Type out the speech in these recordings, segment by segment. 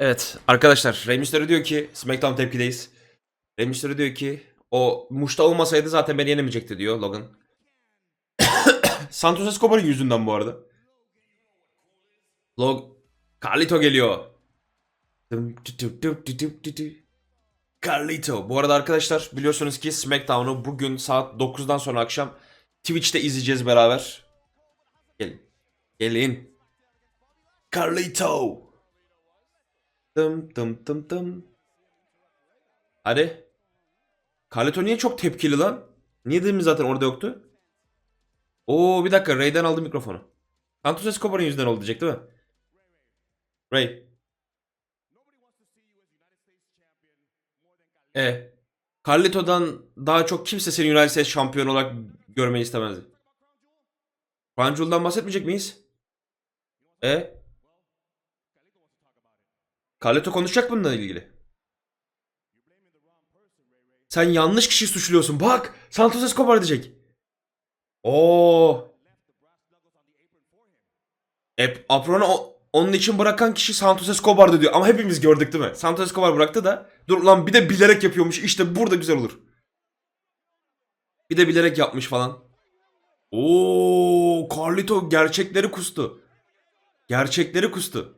Evet arkadaşlar Rey Mysterio diyor ki SmackDown tepkideyiz. Rey Mysterio diyor ki o Muş'ta olmasaydı zaten beni yenemeyecekti diyor Logan. Santos Escobar'ın yüzünden bu arada. Log Carlito geliyor. Carlito. Bu arada arkadaşlar biliyorsunuz ki SmackDown'u bugün saat 9'dan sonra akşam Twitch'te izleyeceğiz beraber. Gelin. Gelin. Carlito. Dım dım dım dım. Hadi. Carlito niye çok tepkili lan? Niye demin zaten orada yoktu? Oo bir dakika Ray'den aldı mikrofonu. Santos Escobar'ın yüzünden oldu diyecek değil mi? Ray. E. Carlito'dan daha çok kimse seni United States şampiyon olarak görmeyi istemezdi. Crown bahsetmeyecek miyiz? E. Carlito konuşacak bununla ilgili. Sen yanlış kişi suçluyorsun. Bak Santos Escobar diyecek. Oo. Hep apronu onun için bırakan kişi Santos Escobar'dı diyor. Ama hepimiz gördük değil mi? Santos Escobar bıraktı da. Dur lan bir de bilerek yapıyormuş. İşte burada güzel olur. Bir de bilerek yapmış falan. Oo, Carlito gerçekleri kustu. Gerçekleri kustu.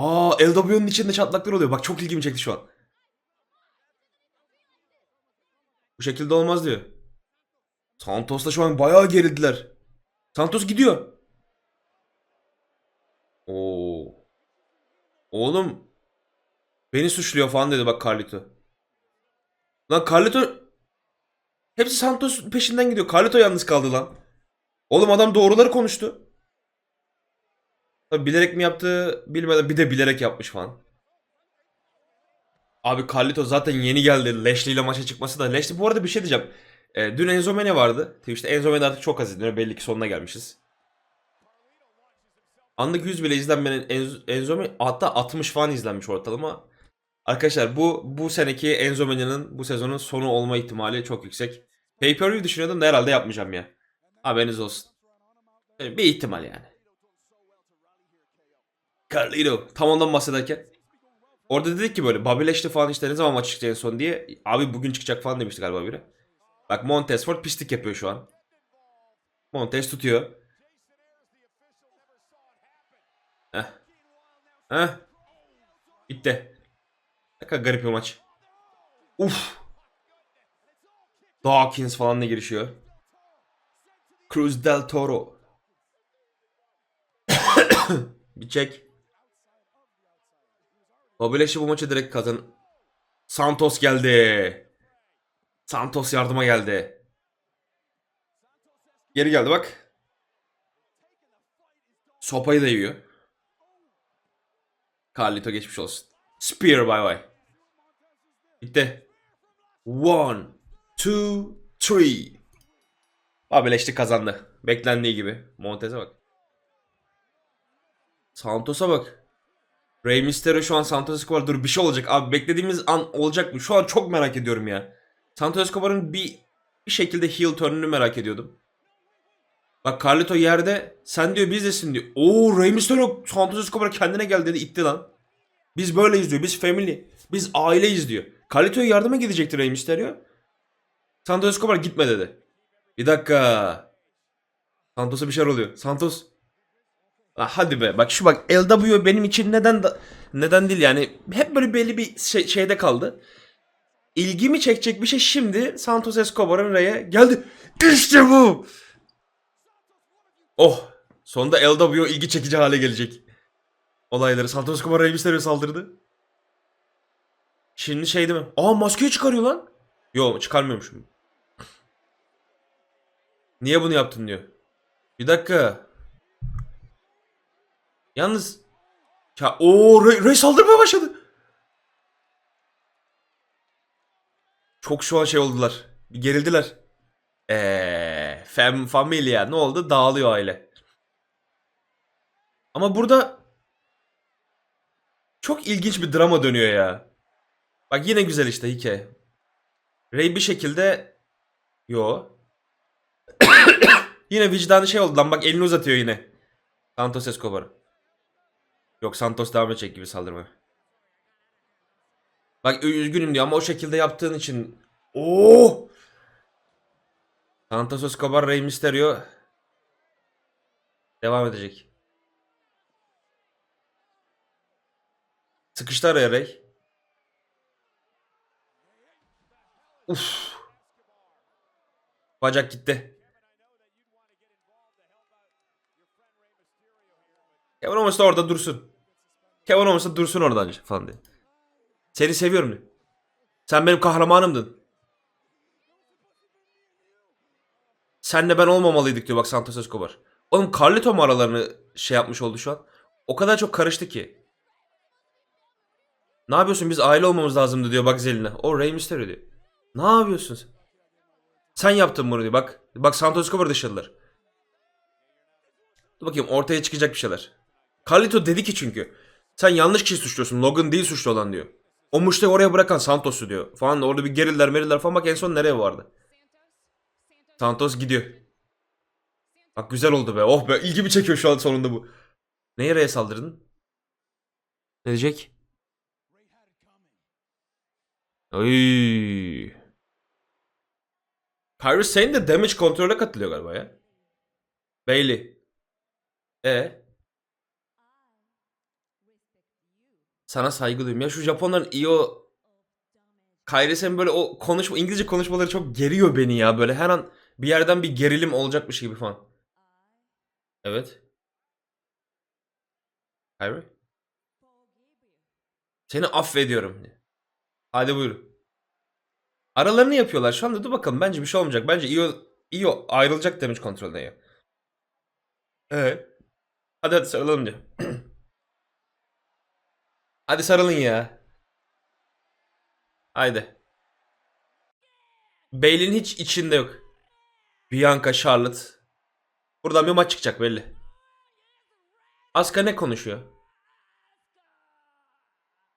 Aa, LW'nun içinde çatlaklar oluyor. Bak çok ilgimi çekti şu an. Bu şekilde olmaz diyor. Santos da şu an bayağı gerildiler. Santos gidiyor. Oo. Oğlum. Beni suçluyor falan dedi bak Carlito. Lan Carlito hepsi Santos peşinden gidiyor. Carlito yalnız kaldı lan. Oğlum adam doğruları konuştu. Tabii bilerek mi yaptı bilmeden bir de bilerek yapmış falan. Abi Carlito zaten yeni geldi. Lashley ile maça çıkması da. Lashley bu arada bir şey diyeceğim. Ee, dün Enzo Mane vardı. Twitch'te Enzo Mane artık çok az izleniyor. Belli ki sonuna gelmişiz. Anlık 100 bile izlenmenin Enzo, Enzo Mane hatta 60 falan izlenmiş ortalama. Arkadaşlar bu bu seneki Enzo Mane'nin bu sezonun sonu olma ihtimali çok yüksek. Pay-per-view düşünüyordum da herhalde yapmayacağım ya. Haberiniz olsun. Bir ihtimal yani. Carlito tam ondan bahsederken. Orada dedik ki böyle Lashley falan işte ne zaman maç çıkacak en son diye. Abi bugün çıkacak falan demişti galiba biri. Bak Montez Ford pislik yapıyor şu an. Montez tutuyor. Heh. Heh. Bitti. Ne garip bir maç. Uf. Dawkins falan da girişiyor. Cruz del Toro. bir çek. Lashley bu maçı direkt kazan. Santos geldi. Santos yardıma geldi. Geri geldi bak. Sopayı da yiyor. Carlito geçmiş olsun. Spear bay bay. Bitti. One, two, three. Lashley kazandı. Beklendiği gibi. Montez'e bak. Santos'a bak. Rey Mysterio şu an Santos Escobar dur bir şey olacak abi beklediğimiz an olacak mı? Şu an çok merak ediyorum ya. Santos Escobar'ın bir bir şekilde heel turn'ünü merak ediyordum. Bak Carlito yerde sen diyor bizdesin diyor. Oo Rey Mysterio Santos Escobar kendine gel dedi itti lan. Biz böyleyiz diyor. Biz family. Biz aileyiz diyor. Carlito'ya yardıma gidecekti Rey Mysterio. Santos Escobar gitme dedi. Bir dakika. Santos'a bir şeyler oluyor. Santos Ah, hadi be. Bak şu bak LW benim için neden da, neden değil yani hep böyle belli bir şey, şeyde kaldı. İlgimi çekecek bir şey şimdi Santos Escobar'ın Rey'e geldi. İşte bu. Oh. Sonunda LW ilgi çekici hale gelecek. Olayları Santos Escobar Rey Mysterio saldırdı. Şimdi şey değil mi? Aa maskeyi çıkarıyor lan. Yo çıkarmıyormuş. Niye bunu yaptın diyor. Bir dakika. Yalnız ya o Ray, Ray saldırmaya başladı. Çok şu an şey oldular. Bir gerildiler. Eee fam familia ne oldu? Dağılıyor aile. Ama burada çok ilginç bir drama dönüyor ya. Bak yine güzel işte hikaye. Ray bir şekilde yo. yine vicdanı şey oldu lan bak elini uzatıyor yine. Santos Escobar. Yok Santos devam edecek gibi saldırma. Bak üzgünüm diyor ama o şekilde yaptığın için. Oo! Santos Escobar Rey Mysterio devam edecek. Sıkıştı araya Rey. Uf. Bacak gitti. Kevin Owens da orada dursun. Kevin da dursun orada falan diye. Seni seviyorum diyor. Sen benim kahramanımdın. Senle ben olmamalıydık diyor bak Santos Escobar. Oğlum Carlito mu aralarını şey yapmış oldu şu an? O kadar çok karıştı ki. Ne yapıyorsun biz aile olmamız lazımdı diyor bak Zelina. O Rey Mysterio diyor. Ne yapıyorsun sen? Sen yaptın bunu diyor bak. Bak Santos Escobar dışarılar. Dur bakayım ortaya çıkacak bir şeyler. Carlito dedi ki çünkü. Sen yanlış kişi suçluyorsun. Logan değil suçlu olan diyor. O muştayı oraya bırakan Santos'u diyor. Falan orada bir geriller meriller falan bak en son nereye vardı. Santos gidiyor. Bak güzel oldu be. Oh be ilgimi çekiyor şu an sonunda bu. Neye R'ye saldırdın? Ne diyecek? Oy. Kyrie Sane de damage kontrole katılıyor galiba ya. Bailey. E sana saygı duyuyorum. Ya şu Japonların iyi o Sane böyle o konuşma İngilizce konuşmaları çok geriyor beni ya. Böyle her an bir yerden bir gerilim olacakmış gibi falan. Evet. Kyrie. Seni affediyorum. Hadi buyur. Aralarını yapıyorlar şu anda. Dur bakalım bence bir şey olmayacak. Bence iyi iyi ayrılacak damage kontrolden ya. Evet. Hadi hadi sarılalım diyor. hadi sarılın ya. Haydi. Bailey'nin hiç içinde yok. Bianca, Charlotte. Buradan bir maç çıkacak belli. Asuka ne konuşuyor?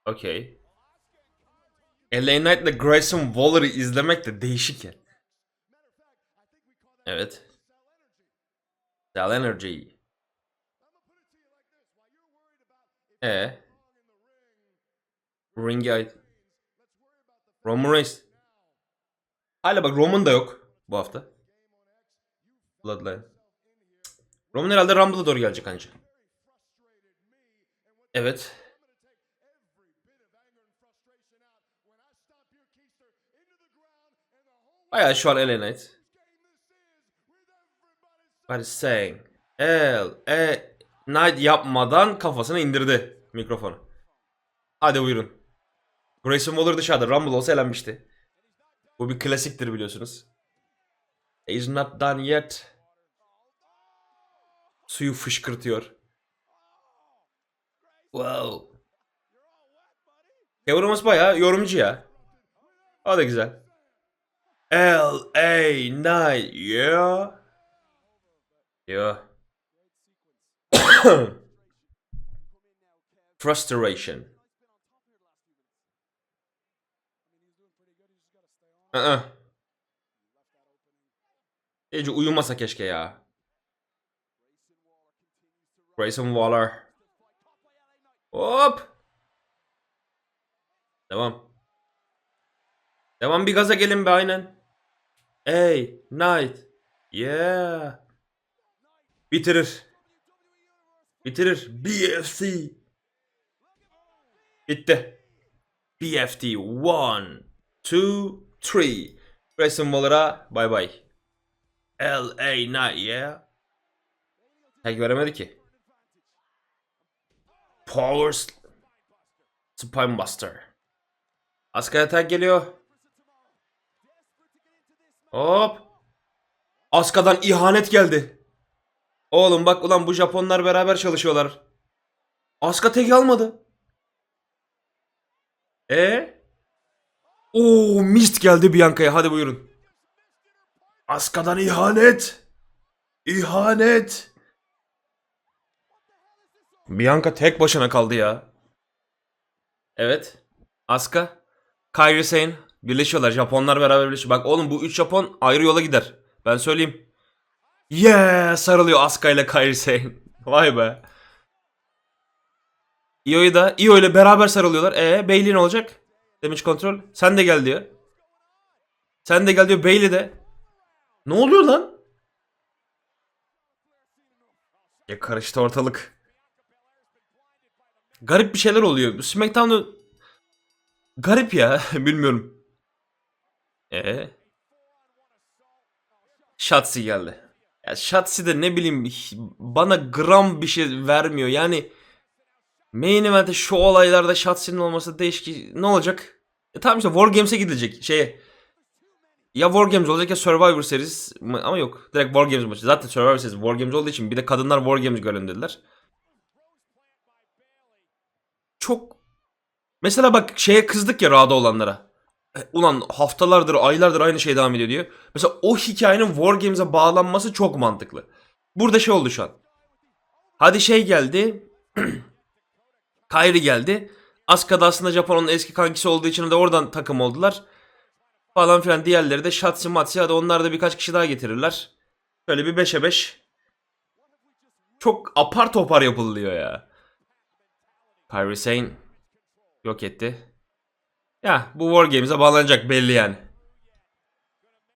Okey. LA Knight ile Grayson Waller'ı izlemek de değişik ya. Evet. Cell Energy. E. Ring'e ait. Roman Reigns. Hala bak Roman da yok bu hafta. Bloodline. Roman herhalde Rumble'a doğru gelecek anca. Evet. Bayağı şu an LA Knight. What is saying? L, E, Knight yapmadan kafasına indirdi mikrofonu. Hadi buyurun. Grayson Waller dışarıda. Rumble olsa elenmişti. Bu bir klasiktir biliyorsunuz. He's not done yet. Suyu fışkırtıyor. Wow. Kevin Owens bayağı yorumcu ya. O da güzel. L.A. Knight. Yeah. Yeah. Frustration. Aa. Ece uyumasa keşke ya. Grayson Waller. Hop. Devam. Devam bir gaza gelin be aynen. Hey, Knight. Yeah. Bitirir. Bitirir. BFC. Bitti. BFT 1, 2, 3. Grayson Waller'a bay bay. LA Knight yeah. Tek veremedi ki. Power Spine Buster. Asuka atak geliyor. Hop. Asuka'dan ihanet geldi. Oğlum bak ulan bu Japonlar beraber çalışıyorlar. Asuka tek almadı. E? Oo mist geldi Bianca'ya hadi buyurun. Aska'dan ihanet. İhanet. Bianca tek başına kaldı ya. Evet. Asuka. Kairi Sane. Birleşiyorlar. Japonlar beraber birleşiyor. Bak oğlum bu üç Japon ayrı yola gider. Ben söyleyeyim. Yeah! Sarılıyor Asuka ile Kairi Sane. Vay be. Io'yu da Io ile beraber sarılıyorlar. E Bailey ne olacak? Damage kontrol. Sen de gel diyor. Sen de gel diyor Bailey de. Ne oluyor lan? Ya karıştı ortalık. Garip bir şeyler oluyor. SmackDown'da garip ya. Bilmiyorum. E Shotzi geldi. Ya Shotzi de ne bileyim bana gram bir şey vermiyor. Yani main event'te şu olaylarda Shotzi'nin olması değişik. Ne olacak? E tamam işte War Games'e gidilecek. Şeye. Ya War Games olacak ya Survivor Series ama yok. Direkt War Games maçı. Zaten Survivor Series War Games olduğu için bir de kadınlar War Games görelim dediler. Çok Mesela bak şeye kızdık ya Ra'da olanlara. E, Ulan haftalardır, aylardır aynı şey devam ediyor diyor. Mesela o hikayenin War Games'e bağlanması çok mantıklı. Burada şey oldu şu an. Hadi şey geldi. Kyrie geldi. Asuka da aslında Japon'un eski kankisi olduğu için de oradan takım oldular. Falan filan diğerleri de Shotzi Matsi hadi onlar da birkaç kişi daha getirirler. Böyle bir 5'e 5. Çok apar topar yapılıyor ya. Kyrie Sane yok etti. Ya bu War Games'e bağlanacak belli yani.